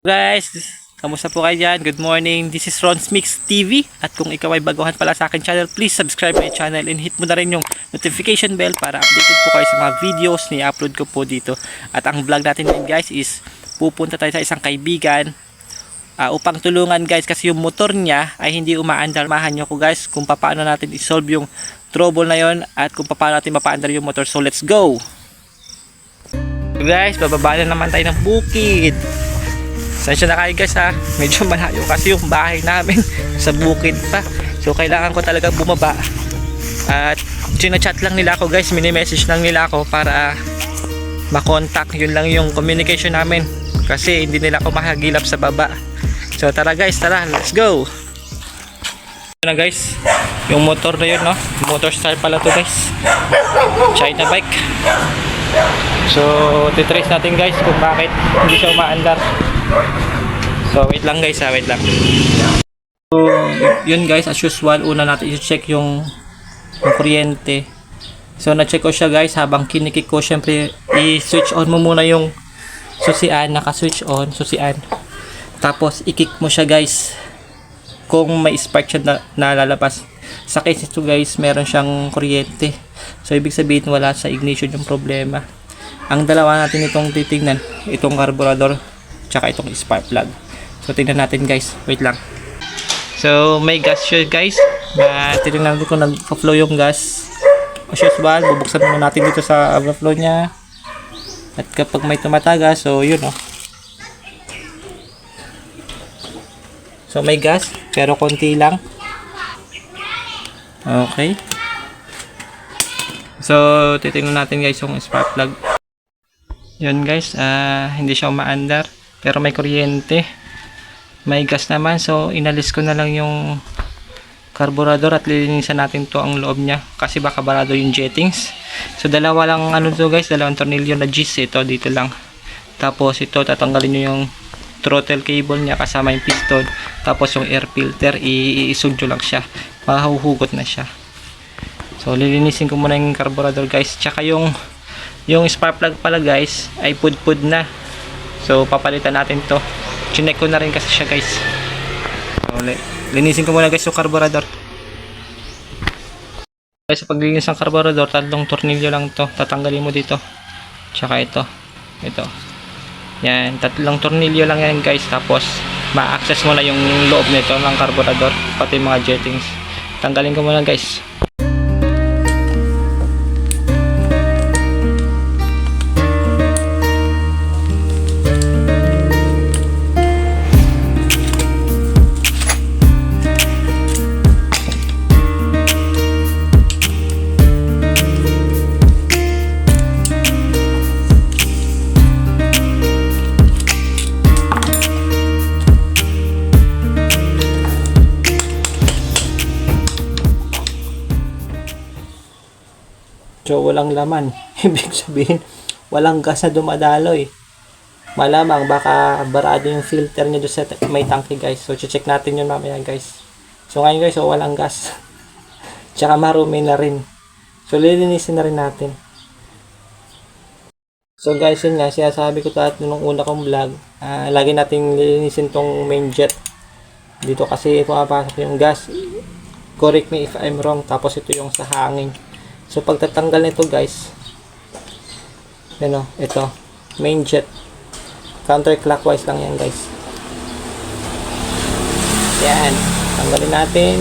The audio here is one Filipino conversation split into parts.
Guys, kamusta po kayo dyan? Good morning. This is Ron's Mix TV. At kung ikaw ay baguhan pala sa akin channel, please subscribe my channel and hit mo na rin yung notification bell para updated po kayo sa mga videos ni upload ko po dito. At ang vlog natin ngayon guys is pupunta tayo sa isang kaibigan ah, upang tulungan guys kasi yung motor niya ay hindi umaandar. Mahan nyo ko guys kung paano natin isolve yung trouble na yon at kung paano natin mapaandar yung motor. So let's go! Guys, bababa na naman tayo ng bukid. Sensya na kayo guys ha. Medyo malayo kasi yung bahay namin sa bukid pa. So kailangan ko talaga bumaba. At chat lang nila ako guys. Mini-message lang nila ako para makontak. Yun lang yung communication namin. Kasi hindi nila ako makagilap sa baba. So tara guys, tara. Let's go. Na guys. Yung motor na yun no. Motor style pala to guys. China bike. So, titrace natin guys kung bakit hindi siya umaandar. So, wait lang guys ha, wait lang. So, yun guys, as usual, una natin i-check yung, yung kuryente. So, na-check ko siya guys, habang kinikik ko, syempre, i-switch on mo muna yung susian, naka-switch on, susian. Tapos, i-kick mo siya guys, kung may spark siya na, nalalabas. Sa case ito guys, meron siyang kuryente. So, ibig sabihin, wala sa ignition yung problema. Ang dalawa natin itong titingnan, itong carburetor, tsaka itong spark plug. So, tingnan natin guys. Wait lang. So, may gas siya guys. Na titingnan natin kung nag-flow yung gas. As usual, bubuksan muna natin dito sa overflow niya. At kapag may tumataga, so yun oh. So, may gas, pero konti lang. Okay. So, titingnan natin guys yung spark plug. Yun guys, ah hindi siya umaandar. Pero may kuryente. May gas naman. So, inalis ko na lang yung carburetor at lilinisan natin to ang loob niya. Kasi baka barado yung jettings. So, dalawa lang ano to guys. Dalawang tornilyo na G's. Ito, dito lang. Tapos, ito, tatanggalin nyo yung throttle cable niya kasama yung piston. Tapos, yung air filter, i-isog nyo lang siya. Mahuhugot na siya. So, lilinisin ko muna yung carburetor guys. Tsaka yung yung spark plug pala guys ay pud-pud na. So, papalitan natin to. Chinek ko na rin kasi siya guys. So, li- linisin ko muna guys yung carburetor. Guys, sa paglinis ng carburetor, tatlong tornilyo lang to. Tatanggalin mo dito. Tsaka ito. Ito. Yan, tatlong tornilyo lang yan guys. Tapos, ma-access mo na yung loob nito ng carburetor. Pati mga jettings. Tanggalin ko muna guys. So, walang laman. Ibig sabihin, walang gas na dumadaloy. Malamang baka barado yung filter niya doon sa may tangke guys. So, check natin yun mamaya guys. So, ngayon guys, so, walang gas. Tsaka marumi na rin. So, lilinisin na rin natin. So, guys, yun nga, sinasabi ko to nung una kong vlog. ah, lagi nating lilinisin tong main jet. Dito kasi pumapasok yung gas. Correct me if I'm wrong. Tapos ito yung sa hangin. So pagtatanggal nito guys, ano, ito, main jet. Counterclockwise lang yan guys. Yan, tanggalin natin.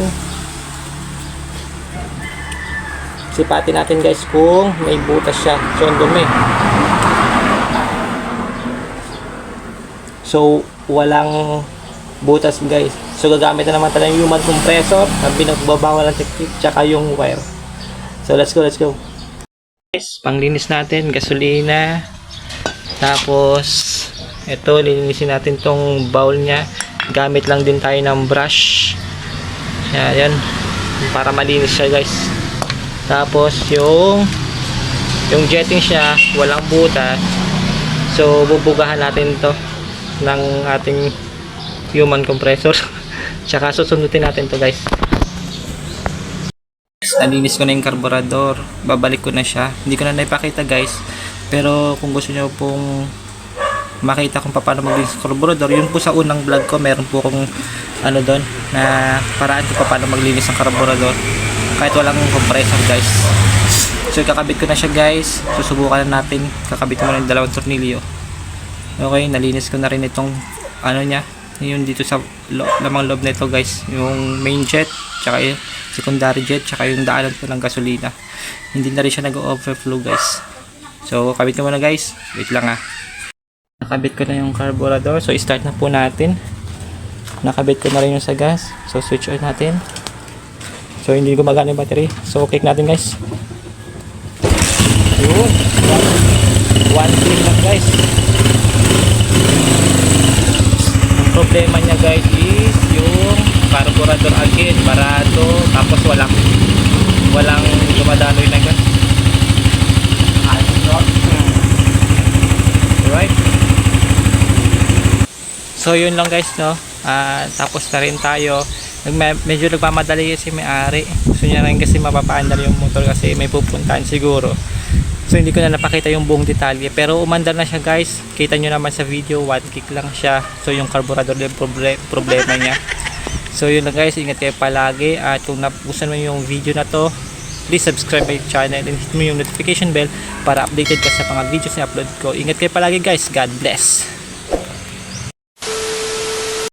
Sipatin natin guys kung may butas siya. So, ang dumi. So, walang butas guys. So, gagamit na naman tayo ng human compressor na binagbabawal ang technique tsaka yung wire. So, let's go, let's go. Guys, panglinis natin, gasolina. Tapos, ito, lilinisin natin tong bowl niya. Gamit lang din tayo ng brush. Yan, yan. Para malinis siya, guys. Tapos, yung yung jetting siya, walang butas. So, bubugahan natin to ng ating human compressor. Tsaka susundutin natin to, guys. Nalinis ko na yung carburetor babalik ko na siya hindi ko na naipakita guys pero kung gusto nyo pong makita kung paano maglinis ng carburetor. Yun po sa unang vlog ko, meron po akong ano doon na paraan kung paano maglinis ng carburetor kahit walang compressor guys. So kakabit ko na siya guys. Susubukan na natin. Kakabit ko na yung dalawang tornilyo. Okay, nalinis ko na rin itong ano niya, yung dito sa lo, lamang loob nito guys, yung main jet, tsaka yung secondary jet, tsaka yung daanan po ng gasolina. Hindi na rin siya nag-overflow guys. So, kabit ko muna guys. Wait lang ah. Nakabit ko na yung carburetor. So, start na po natin. Nakabit ko na rin yung sa gas. So, switch on natin. So, hindi gumagana yung battery. So, click natin guys. Yun. One, one click lang guys. Ang problema niya guys is yung carburetor again, barado, tapos walang walang dumadaloy na gas. Alright. So yun lang guys no. Ah, tapos na rin tayo. Medyo nagmamadali kasi may-ari. Gusto niya rin kasi mapapaandar yung motor kasi may pupuntahan siguro. So hindi ko na napakita yung buong detalye pero umandar na siya guys. Kita nyo naman sa video, one kick lang siya. So yung carburetor yung proble- problema niya. So yun lang guys, ingat kayo palagi at kung napupusan mo yung video na to, please subscribe my channel and hit mo yung notification bell para updated ka sa mga videos na upload ko. Ingat kayo palagi guys. God bless.